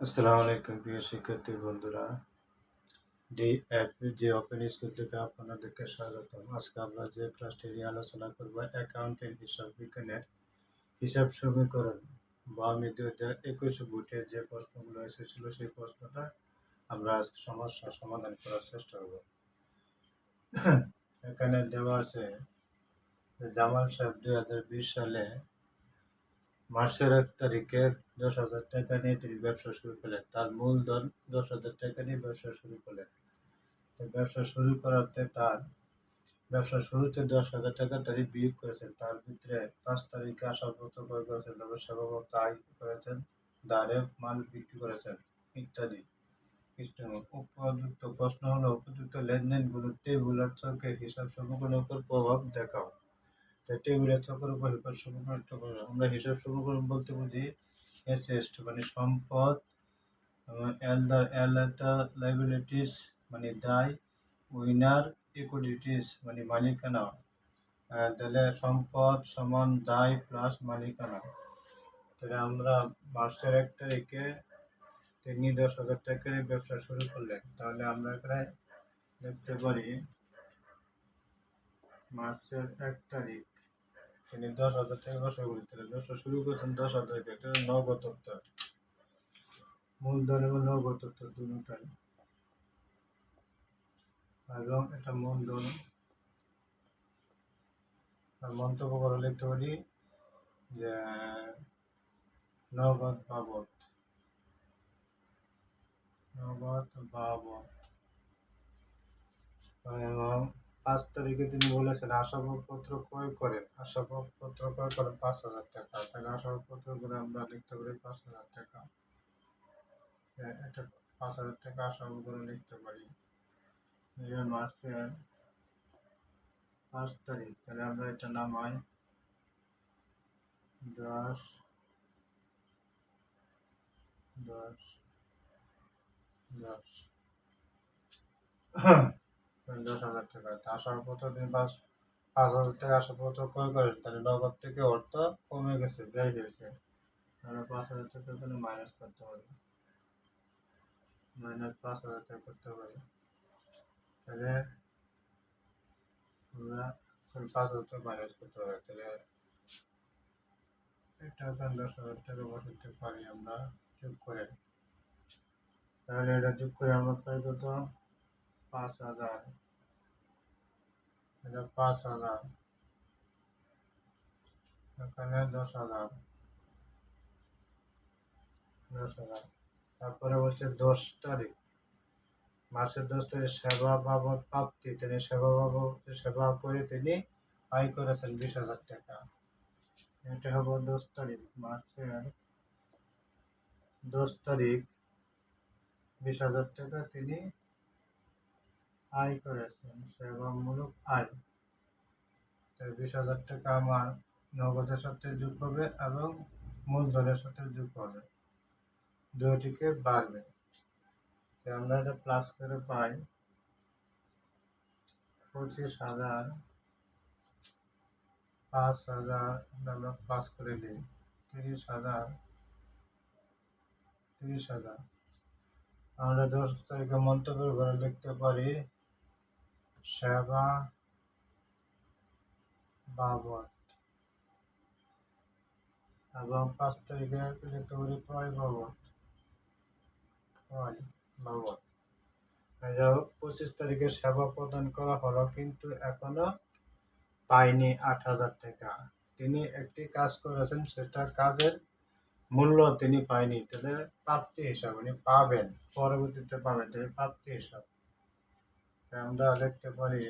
আসসালামু আলাইকুম প্রিয় শিক্ষার্থী বন্ধুরা। ডি এফ যে ওপেন স্কুল থেকে আপনাদেরকে স্বাগতম। আজকে আমরা যে ক্লাসটি নিয়ে আলোচনা করব অ্যাকাউন্টেন্ট হিসাব বিজ্ঞানের হিসাব সমীকরণ। বা আমি দু হাজার একুশ বুটে যে প্রশ্নগুলো এসেছিল, সেই প্রশ্নটা আমরা আজকে সমস্যা সমাধান করার চেষ্টা করব। এখানে দেওয়া আছে জামাল সাহেব দুই হাজার বিশ সালে মার্চের এক তারিখে দশ হাজার টাকা নিয়ে তিনি ব্যবসা শুরু করলেন। তার মূলধন দশ হাজার টাকা নিয়ে ব্যবসা শুরু করলেন। ব্যবসা শুরু করাতে তার ব্যবসা শুরুতে দশ হাজার টাকা তিনি বিয়োগ করেছেন। তার ভিতরে পাঁচ তারিখে আসামপত্র ক্রয় করেছেন, তারপর সেবাভক্ত আয় করেছেন দাঁড়ে মাল বিক্রি করেছেন, ইত্যাদি। উপযুক্ত প্রশ্ন হলো, উপযুক্ত লেনদেনগুলো টেবুলার চোখে হিসাব সমগ্রের উপর প্রভাব দেখাও। উপর হিসাব সমীকরণ আমরা হিসাব সমীকরণ বলতে বুঝি এসএসট মানে সম্পদ এল দ্য এল দ্য লাইবিলিটিস মানে দায় উইনার ইকুইডিটিস মানে মালিকানা। তাহলে সম্পদ সমান দায় প্লাস মালিকানা। তাহলে আমরা মার্চের এক তারিখে তিনি দশ হাজার টাকার ব্যবসা শুরু করলেন। তাহলে আমরা এখানে দেখতে পারি মার্চের এক তারিখ। তিনি দশ হাজার টাকা ব্যবসা করেছিলেন ব্যবসা শুরু করেছেন দশ হাজার এটা নগদ অর্থাৎ মূলধন এবং নগদ অর্থাৎ দুটাই। এবং এটা মূলধন মন্তব্য করে লিখতে পারি যে, নগদ বাবদ। নগদ বাবদ। এবং পাঁচ তারিখে তিনি বলেছেন আশাপত্র ক্রয় করেন। আশাপত্র ক্রয় করেন পাঁচ হাজার টাকা। তাহলে আসবাবপত্র করে আমরা লিখতে পারি পাঁচ হাজার টাকা। এটা পাঁচ হাজার টাকা আশাপত্র করে লিখতে পারি। মার্চের পাঁচ তারিখ। তাহলে আমরা এটা নাম নামাই। দশ দশ দশ। দশ হাজার টাকা। আসারপত্র তিনি পাঁচ পাঁচ হাজার টাকা আসারপত্র ক্রয় করেন তাহলে নগদ থেকে অর্থ কমে গেছে, ব্যয় হয়েছে। তাহলে পাঁচ হাজার টাকা এখানে মাইনাস করতে পারি মাইনাস পাঁচ হাজার টাকা করতে পারি তাহলে আমরা পাঁচ হাজার টাকা মাইনাস করতে পারি তাহলে এটা এখানে দশ হাজার টাকা বসাতে পারি আমরা, যোগ করে। তাহলে এটা যোগ করে আমরা পাই কত পাঁচ হাজার। এটা পাঁচ হাজার। এখানে দশ হাজার। দশ হাজার। তারপরে বলছে দশ তারিখ। মাসের দশ তারিখ সেবা বাবদ প্রাপ্তি। তিনি সেবা বাবদ, সেবা করে তিনি আয় করেছেন বিশ হাজার টাকা। এটা হব দশ তারিখ, মার্চের দশ তারিখ। বিশ হাজার টাকা তিনি আয় করেছেন, সেবামূলক আয়। তাই বিশ হাজার টাকা আমার নগদের সাথে যোগ হবে এবং মূলধনের সাথে যোগ হবে। দুটিকে বাড়বে। আমরা এটা প্লাস করে পাই পঁচিশ হাজার, পাঁচ হাজার আমরা প্লাস করে দিই। তিরিশ হাজার তিরিশ হাজার। আমরা দশ তারিখে মন্তব্যের ঘরে লিখতে পারি সেবা বাবদ। এবং পাঁচ তারিখে লিখতে পারি ক্রয় বাবদ। বাবদ। পঁচিশ তারিখে সেবা প্রদান করা হলো, কিন্তু এখনও পাইনি আট হাজার টাকা। তিনি একটি কাজ করেছেন সেটার কাজের মূল্য তিনি পাইনি। তাহলে প্রাপ্তি হিসাব উনি পাবেন, পরবর্তীতে পাবেন। তিনি প্রাপ্তি হিসাব। আমরা লিখতে পারি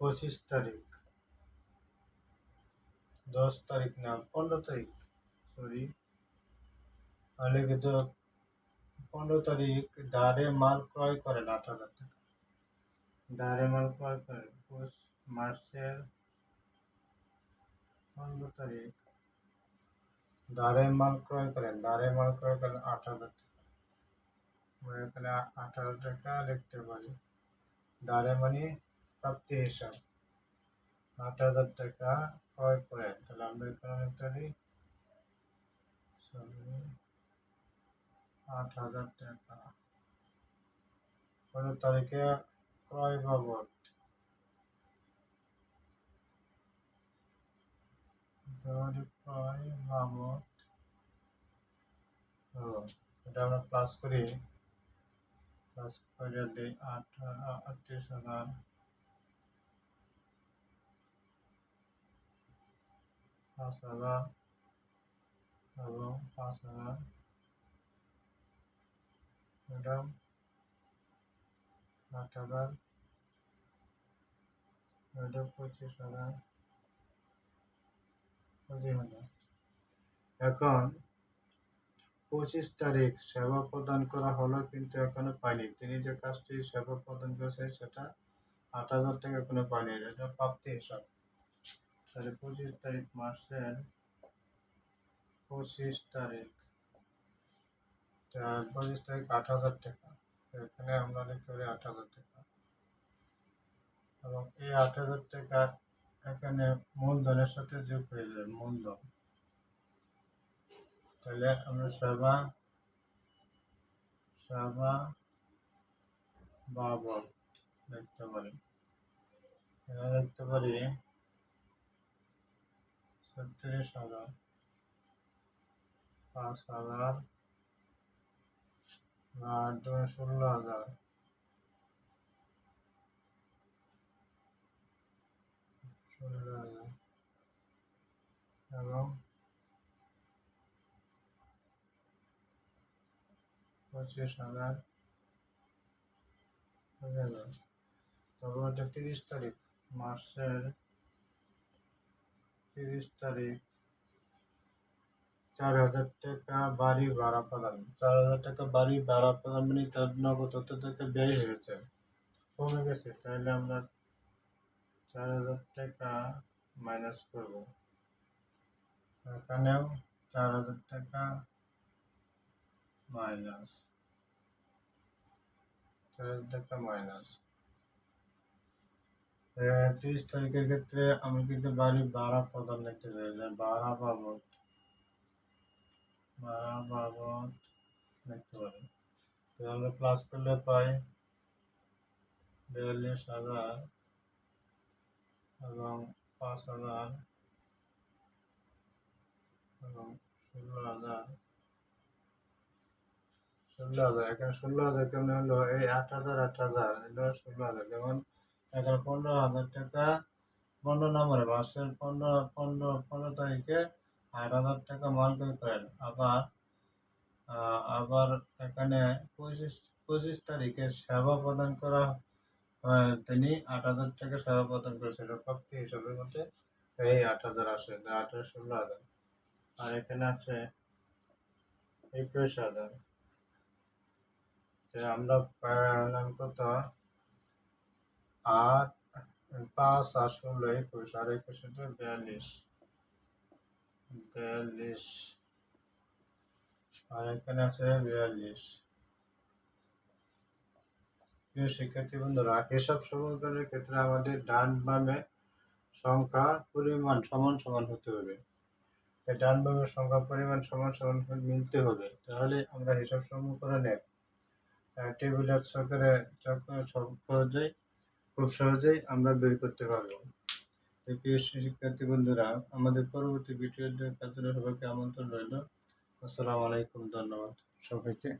পঁচিশ তারিখ দশ তারিখ না পনেরো তারিখ সরি লিখে তো পনেরো তারিখ দাঁড়ে মাল ক্রয় করেন আট হাজার টাকা দাঁড়ে মাল ক্রয় করেন মার্চের পনেরো তারিখ দাঁড়ে মাল ক্রয় করেন দাঁড়ে মাল ক্রয় করেন আট হাজার টাকা এখানে আঠারো টাকা লিখতে পারি। দাঁড়ে মানে প্রাপ্তি হিসাব। আট হাজার টাকা ক্রয় করে তাহলে আমরা এখানে লিখতে পারি আট হাজার টাকা। পনেরো তারিখে ক্রয় বাবদ। ক্রয় বাবদ। এটা আমরা প্লাস করি। প্লাস করে দিই আট আটত্রিশ হাজার পাঁচ হাজার এবং পাঁচ হাজার ম্যাডাম আট হাজার ম্যাডাম পঁচিশ হাজার পঁচিশ হাজার এখন পঁচিশ তারিখ সেবা প্রদান করা হলো কিন্তু এখনও পাইনি তিনি যে কাজটি সেবা প্রদান করেছেন সেটা আট হাজার টাকা এখনও পাইনি এটা প্রাপ্তি হিসাব। তাহলে পঁচিশ তারিখ মাসের পঁচিশ তারিখ। পঁচিশ তারিখ আট হাজার টাকা। এখানে আমরা লিখতে পারি আট হাজার টাকা। এবং এই আট হাজার টাকা এখানে মূলধনের সাথে যোগ হয়ে যায়, মূলধন। তাহলে আমরা সেবা সেবা, বাবদ দেখতে পারি। এখানে দেখতে পারি ছত্রিশ হাজার, পাঁচ হাজার, আট ষোলো হাজার। ষোলো হাজার। এবং পঁচিশ হাজার। তারপর এটা তিরিশ তারিখ মাসের তিরিশ তারিখ। চার হাজার টাকা বাড়ি ভাড়া প্রদান। চার হাজার টাকা বাড়ি ভাড়া প্রদান মানে তার নগদ টাকা ব্যয় হয়েছে। কমে গেছে, তাহলে আমরা চার হাজার টাকা মাইনাস করব। এখানেও চার হাজার টাকা মাইনাস চার হাজার টাকা মাইনাস তিরিশ তারিখের ক্ষেত্রে আমি কিন্তু বাড়ি ভাড়া প্রদান লিখতে চাই যে ভাড়া বাবদ ভাড়া বাবদ লিখতে পারি। তো আমরা প্লাস করলে পাই বিয়াল্লিশ হাজার এবং পাঁচ হাজার এবং ষোলো হাজার ষোলো হাজার, এখানে ষোলো হাজার কেমন হলো? এই আট হাজার আট হাজার ষোলো হাজার। যেমন এখানে পনেরো হাজার টাকা, পনেরো নম্বরে মাসের পনেরো পনেরো পনেরো তারিখে আট হাজার টাকা মাল করে করেন। আবার আবার এখানে পঁচিশ পঁচিশ তারিখে সেবা প্রদান করা তিনি আট হাজার টাকা সেবা প্রদান করেছিল প্রাপ্তি হিসাবের মধ্যে এই আট হাজার আসে আট হাজার ষোলো হাজার। আর এখানে আছে একুশ হাজার। আমরা আট পাঁচ বিয়াল্লিশ। বিয়াল্লিশ। আর এখানে আছে বিয়াল্লিশ। প্রিয় শিক্ষার্থী বন্ধুরা এসব সমীকরণের ক্ষেত্রে আমাদের ডান বামে সংখ্যা পরিমাণ সমান সমান হতে হবে। ডান বামের সংখ্যা পরিমাণ সমান সমান মিলতে হবে। তাহলে আমরা হিসাব সমীকরণের টেবিলের যখন সহজেই খুব সহজেই আমরা বের করতে পারব। প্রিয় শিক্ষার্থী বন্ধুরা, আমাদের পরবর্তী ভিডিওর কাজে সবাইকে আমন্ত্রণ রইল। আসসালামু আলাইকুম, ধন্যবাদ সবাইকে।